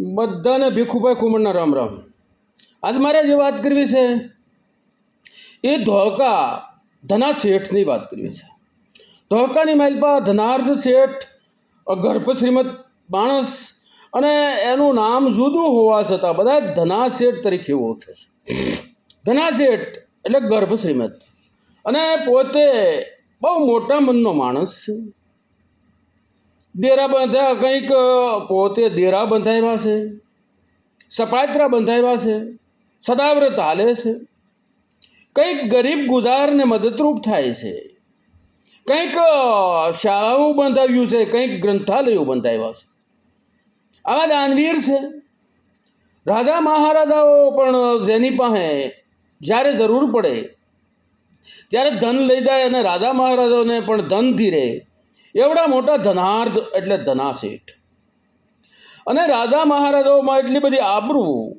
બધાને ભીખુભાઈ કુમરના રામ રામ. આજ મારે જે વાત કરવી છે, એ ધોળકા ધના શેઠની વાત કરવી છે. ધોળકાની માલપા ધનાર્થ શેઠ ગર્ભ શ્રીમદ માણસ અને એનું નામ જુદું હોવા છતાં બધા ધના શેઠ તરીકે ઓળખે છે. ધના શેઠ એટલે ગર્ભ શ્રીમદ. અને પોતે બહુ મોટા મનનો માણસ છે. દેરા બંધા કંઈક પોતે દેરા બંધાવ્યા છે સપાત્રા બંધાવ્યા છે, સદાવ્રત હાલે છે. કંઈક ગરીબ ગુજારને મદદરૂપ થાય છે. કંઈક શાળાઓ બંધાવ્યું છે, કંઈક ગ્રંથાલયો બંધાવ્યા છે. આવા દાનવીર છે. રાજા મહારાજાઓ પણ જેની પાસે જ્યારે જરૂર પડે, ત્યારે ધન લઈ જાય અને રાજા મહારાજાઓને પણ ધન ધીરે એવડા મોટા ધનાર્ધ એટલે ધનાશેઠ. અને રાજા મહારાજાઓમાં એટલી બધી આબરૂ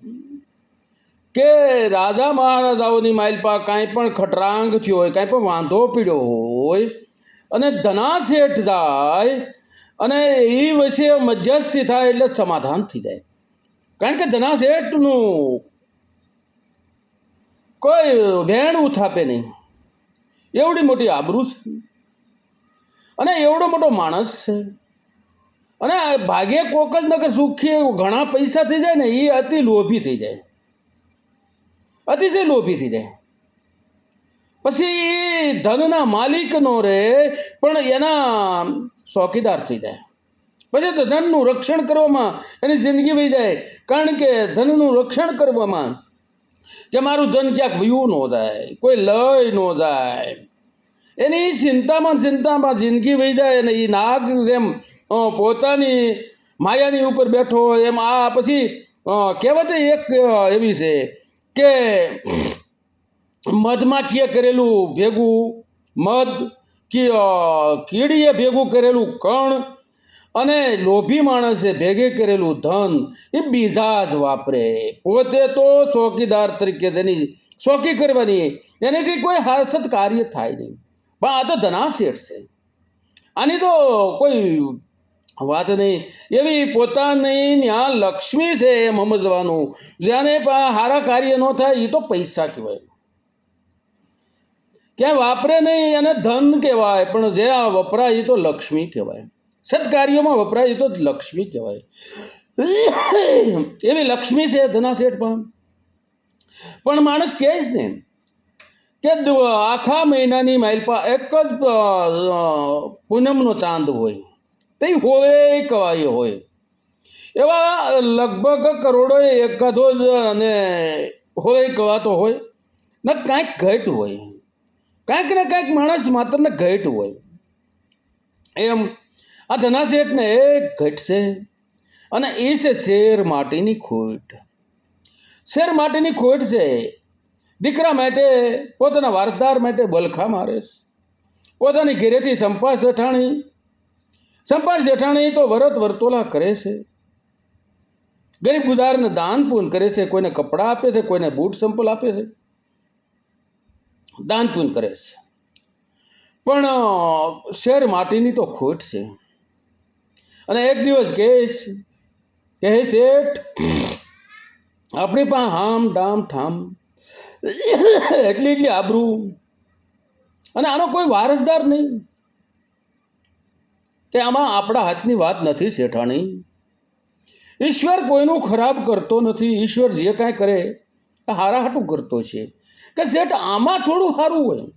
કે રાજા મહારાજાઓની માઇલપા કાંઈ પણ ખટરાંગ થયો હોય, કાંઈ પણ વાંધો પીડ્યો હોય, અને ધનાશેઠ જાય અને એ વિશે મધ્યસ્થી થાય એટલે સમાધાન થઈ જાય. કારણ કે ધનાશેઠનું કોઈ વેણ ઉથાપે નહીં. એવડી મોટી આબરૂ છે. અને એવડો મોટો માણસ છે. અને ભાગે કોક જ નગર સુખી ઘણા પૈસા થઈ જાય ને એ અતિ લોભી થઈ જાય. અતિશય લોભી થઈ જાય. પછી એ ધનના માલિક નો રહે પણ એના ચોકીદાર થઈ જાય. પછી તો ધનનું રક્ષણ કરવામાં એની જિંદગી વહી જાય. કારણ કે ધનનું રક્ષણ કરવામાં કે મારું ધન ક્યાંક વ્યૂ ન જાય, કોઈ લય ન જાય. એની ચિંતામાં ચિંતામાં જિંદગી વહી જાય અને એ નાગ જેમ પોતાની માયાની ઉપર બેઠો એમ આ પછી કહેવત એક એવી છે કે મધમાખીએ કરેલું ભેગું મધ કીડીએ ભેગું કરેલું કણ અને લોભી માણસે ભેગે કરેલું ધન, એ બીજા જ વાપરે. પોતે તો ચોકીદાર તરીકે તેની ચોકી કરવાની, એનાથી કોઈ હર્ષદ કાર્ય થાય નહીં. પણ આ તો ધનાશેઠ છે. આની તો કોઈ વાત નહીં. એવી પોતાની ત્યાં લક્ષ્મી છે એમ સમજવાનું પણ સારા કાર્ય ન થાય એ તો પૈસા કહેવાય. ક્યાંય વાપરે નહીં, એને ધન કહેવાય, પણ જે આ વપરાય એ તો લક્ષ્મી કહેવાય. સત્કાર્યોમાં વપરાય એ તો લક્ષ્મી કહેવાય. એવી લક્ષ્મી છે ધનાશેઠ પણ. પણ માણસ કહે જ ને કે આખા મહિનાની માઇલપા એક જ પૂનમનો ચાંદ હોય. તે હોય કવાય હોય. એવા લગભગ કરોડો એકાદો જ, અને હોય કવાતો હોય. ને કાંઈક ઘટ હોય. કાંઈક ને કાંઈક માણસ માત્ર ને ઘટ હોય. એમ. આ ધનાશેઠને એક ઘટ છે. અને એ છે શેર માટીની ખોટ. શેર માટીની ખોટ છે. દીકરા માટે, પોતાના વારસદાર માટે બલખા મારે છે. પોતાની ઘેરેથી સંપાસ જેઠાણી સંપાસ જેઠાણી તો વરત વર્તોલા કરે છે. ગરીબ ગુજારને દાન પૂન કરે છે, કોઈને કપડાં આપે છે, કોઈને બૂટ સંપલ આપે છે. દાન પૂન કરે છે. પણ, શેર માટીની તો ખોટ છે. અને એક દિવસ કહે છે, કહે શેઠ આપણી પાસે હામ, ડામ, ઠામ એટલી એટલી આબરૂ. અને આનો કોઈ વારસદાર નહીં. કે આમાં આપણા હાથની વાત નથી શેઠાણી. ઈશ્વર કોઈનું ખરાબ કરતો નથી. ઈશ્વર જે કાંઈ કરે, એ હારા હાટું કરતો છે. કે શેઠ, આમાં થોડું સારું હોય.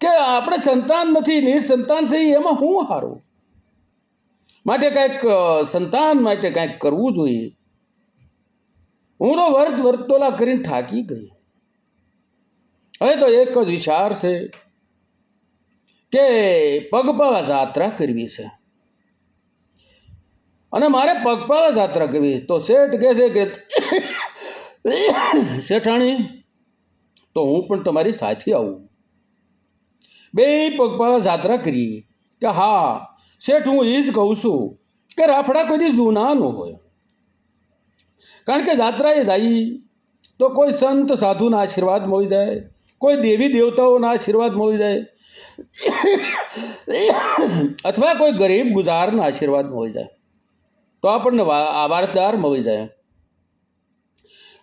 કે આપણે સંતાન નથી, નિસંતાન છે એમાં હું સારું માટે કાંઈક સંતાન માટે કાંઈક કરવું જોઈએ. હું તો વર્ત વર્તોલા કરીને થાકી ગઈ હવે તો એક જ વિચાર છે કે પગપાળા જાત્રા કરવી છે. અને મારે પગપાળા જાત્રા કરવી તો શેઠ કહે છે કે, શેઠાણી, તો હું પણ તમારી સાથે આવું. બે પગપાળા જાત્રા કરી કે હા, શેઠ હું એ જ કહું છું કે રાફડા કોઈ જૂના ન હોય. કારણ કે જાત્રાએ જાય તો કોઈ સંત સાધુના આશીર્વાદ મળી જાય, કોઈ દેવી દેવતાઓના આશીર્વાદ મળી જાય, અથવા કોઈ ગરીબ ગુજારના આશીર્વાદ મળી જાય, તો આપણને વારસદાર મળી જાય.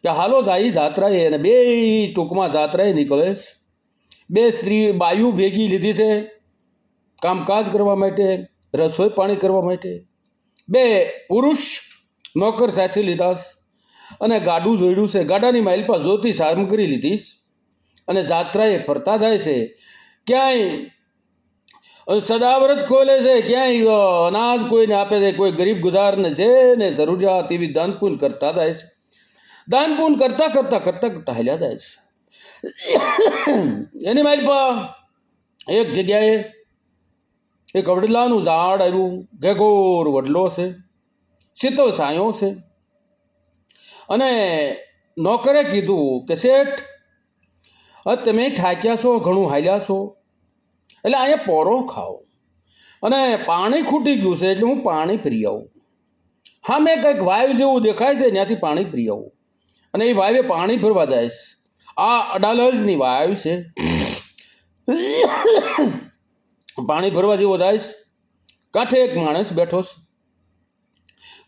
કે હાલો જાય જાત્રાએ અને બે ટૂંકમાં જાત્રાએ નીકળે બે સ્ત્રી બાયુ ભેગી લીધી છે કામકાજ કરવા માટે, રસોઈ પાણી કરવા માટે. બે પુરુષ નોકર સાથે લીધા અને ગાડું જોડ્યું છે. ગાડાની માઇલ પર જોતી સામગ્રી લીધી છે. અને જાત્રાએ ફરતા જાય છે. ક્યાંય સદાવ્રત ખોલે છે. ક્યાંય અનાજ કોઈને આપે છે. કોઈ ગરીબ ગુજારને છે ને જરૂરિયાત એવી દાનપૂન કરતા જાય છે. દાનપૂન કરતા કરતા કરતા કરતા હેલ્યા જાય છે. એની માઇલ પર એક જગ્યાએ એક વડલાનું ઝાડ આવ્યું. ઘેઘોર વડલો છે. શીતળ સાયો છે. અને નોકરે કીધું કે શેઠ હવે તમે થાક્યા છો, ઘણું હાલ્યા છો. એટલે અહીંયા પોરો ખાઓ. અને પાણી ખૂટી ગયું છે એટલે હું પાણી પી આવું. હા, મેં કંઈક વાયુ જેવું દેખાય છે, ત્યાંથી પાણી પી આવું. અને એ વાયવે પાણી ભરવા જાય આ અડાલજની વાયુ છે. પાણી ભરવા જેવો જાય છે. કાંઠે એક માણસ બેઠો છે.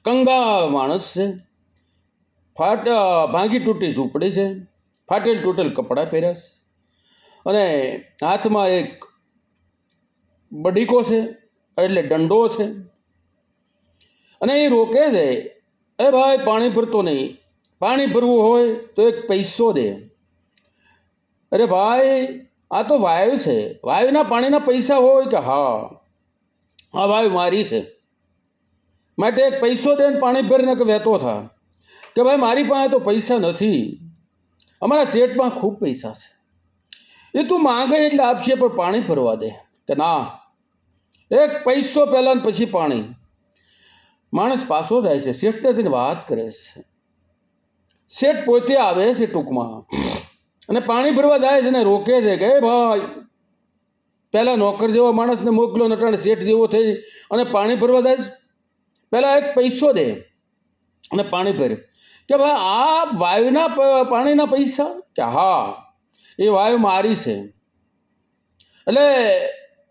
કંગાળ માણસ છે. ફાટ ભાંગી તૂટી ઝૂંપડી છે. ફાટેલ તૂટેલ કપડાં પહેર્યા છે. અને હાથમાં એક બડીકો છે, એટલે દંડો છે. અને એ રોકે છે, એ ભાઈ, પાણી ભરતો નહીં. પાણી ભરવું હોય તો એક પૈસો દે. અરે ભાઈ, આ તો વાયુ છે. વાયુના પાણીના પૈસા હોય કે હા? હા વાયુ મારી છે. માટે એક પૈસો દે પાણી ભરીને કે વહેતો થા કે ભાઈ, મારી પાસે તો પૈસા નથી. અમારા શેઠમાં ખૂબ પૈસા છે. એ તું માંગે એટલે આપશે પણ પાણી ભરવા દે. કે ના, એક પૈસો પહેલાં પછી પાણી. માણસ પાછો જાય છે, શેઠને થઈને વાત કરે છે. શેઠ પોતે આવે છે ટૂંકમાં. અને પાણી ભરવા જાય છે ને રોકે છે કે ભાઈ, પહેલાં નોકર જેવો માણસને મોકલો નટાણે શેઠ જેવો થઈ અને પાણી ભરવા જાય છે. પહેલાં એક પૈસો દે અને પાણી ભરે. કે ભાઈ, આ વાયુના પાણીના પૈસા? કે હા, એ વાયુ મારી છે. એટલે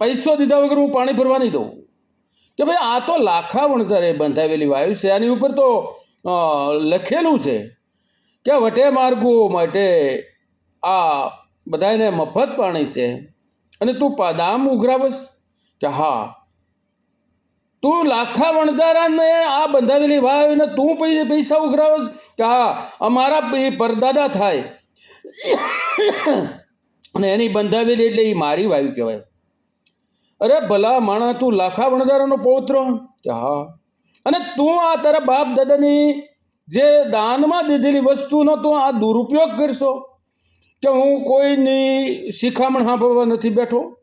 પૈસો દીધા વગર હું પાણી ભરવા નહીં દઉં. કે ભાઈ, આ તો લાખા વણતરે બંધાવેલી વાયુ છે. આની ઉપર તો લખેલું છે કે વટે માર્ગો માટે આ બધાને મફત પાણી છે. અને તું દામ ઉઘરાવશ કે હા. તું લાખા વણજારાને આ બંધાવેલી વાયુને તું પછી પૈસા ઉઘરાવસ કે હા, અમારા પરદાદા થાય. અને એની બંધાવેલી એટલે એ મારી વાયુ કહેવાય. અરે ભલા માણા તું લાખા વણજારાનો પૌત્ર? કે હા. અને તું આ તારા બાપ દાદાની જે દાનમાં દીધેલી વસ્તુનો તું આ દુરુપયોગ કરશો? કે હું કોઈની શિખામણ સાંભળવા નથી બેઠો?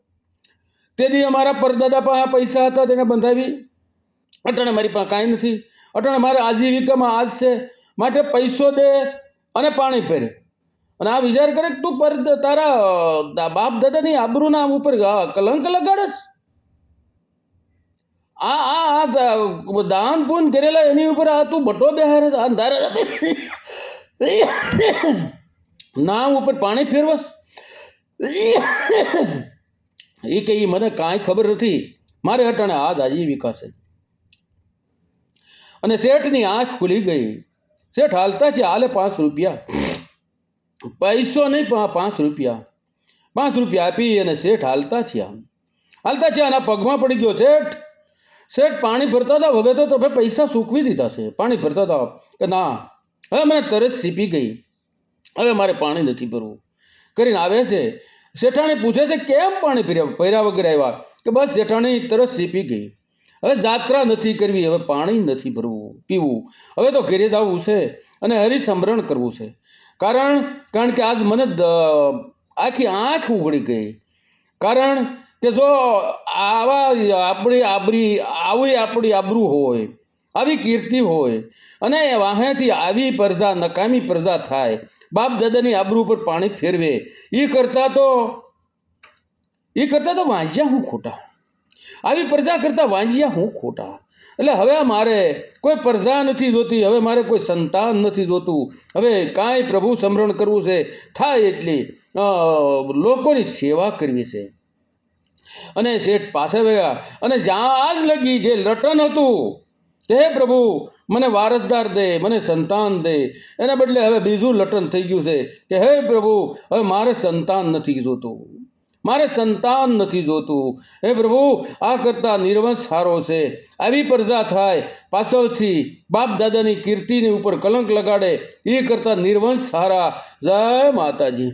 તેથી અમારા પરદાદા પાસે પૈસા હતા, તેને બંધાવી. અટાણે મારી પાસે કાંઈ નથી. અટાણે મારે આજીવિકામાં આજ છે. માટે પૈસો દે અને પાણી પહેરે અને આ વિચાર કરે તું પર તારા બાપ દાદાની આબરૂના ઉપર કલંક લગાડસ. આ આ આ દાન પૂન કરેલા એની ઉપર આ તું બટો બેહારે. આ તારા નામ ઉપર પાણી ફેરવસ. એ કે મને કાંઈ ખબર નથી. મારે અટાણે આ જ આજીવિકા છે. અને શેઠની આંખ ખુલી ગઈ. શેઠ હાલતા છે, હાલે પાંચ રૂપિયા. પૈસો નહીં, પણ પાંચ રૂપિયા. પાંચ રૂપિયા આપી અને શેઠ હાલતા થયા હાલતા છે, આના પગમાં પડી ગયો શેઠ. શેઠ, પાણી ભરતા હતા હવે તો તમે પૈસા સૂકવી દીધા છે. પાણી ભરતા હતા કે ના. હવે મને તરસ સીપી ગઈ. હવે મારે પાણી નથી ભરવું. કરીને આવે છે. શેઠાણી પૂછે છે, કેમ પાણી પીર્યા પર્યા વગર આવ્યા? કે બસ શેઠાણી તરસ સીપી ગઈ. હવે જાત્રા નથી કરવી, હવે પાણી નથી ભરવું, પીવું. હવે તો ઘેરે જવું છે અને હરિસમરણ કરવું છે. કારણ કારણ કે આજ મને આખી આંખ ઉઘડી ગઈ. કારણ કે જો આવા આપણી આબરી, આવી આપણી આબરૂ હોય, આવી કીર્તિ હોય, અને વાહેથી આવી પ્રજા, નકામી પ્રજા થાય, બાપ દાદાની આબરૂ પર પાણી ફેરવે એ કરતાં તો એ કરતાં તો વાંચ્યા હું ખોટા. આવી પ્રજા કરતાં વાંજ્યા હું ખોટા. એટલે હવે મારે કોઈ પ્રજા નથી જોતી, હવે મારે કોઈ સંતાન નથી જોતું. હવે કાંઈ પ્રભુ સમરણ કરવું છે? થાય એટલી. લોકોની સેવા કરવી છે. અને શેઠ પાસે ગયા. અને જ્યાં આજ લગી જે લટન હતું કે હે પ્રભુ મને વારસદાર દે, મને સંતાન દે. એના બદલે હવે બીજું લટન થઈ ગયું છે કે હે પ્રભુ, હવે મારે સંતાન નથી જોતું. મારે સંતાન નથી જોતું. હે પ્રભુ, આ કરતાં નિર્વંશ સારો છે. આવી પ્રજા થાય, પાછળથી બાપ દાદાની કીર્તિની ઉપર કલંક લગાડે, એ કરતાં નિર્વંશ સારા જય માતાજી.